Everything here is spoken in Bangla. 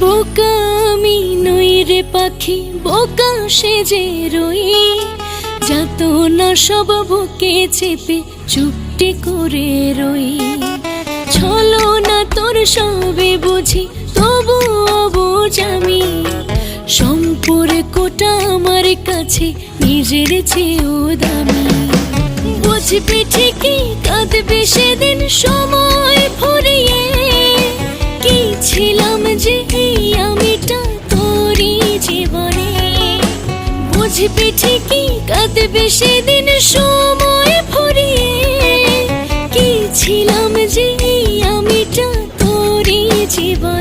বোকা আমি নই রে পাখি, বোকা সেজে রই। যত না সব বুকে চেপে, চুপটি করে রই। ছলো না তোর সবে বুঝি, তবু অবুঝ আমি। সম্পর্কটা আমার কাছে, নিজের চেয়েও দামি। বুঝবি ঠিকই, কাঁদবে সেদিন সময় ফুরিয়ে। কি ছিলাম বুঝবি ঠিকই কাঁদবে সেদিন সময় ফুরিয়ে? কি ছিলাম যে আমিটা তোরই জীবনে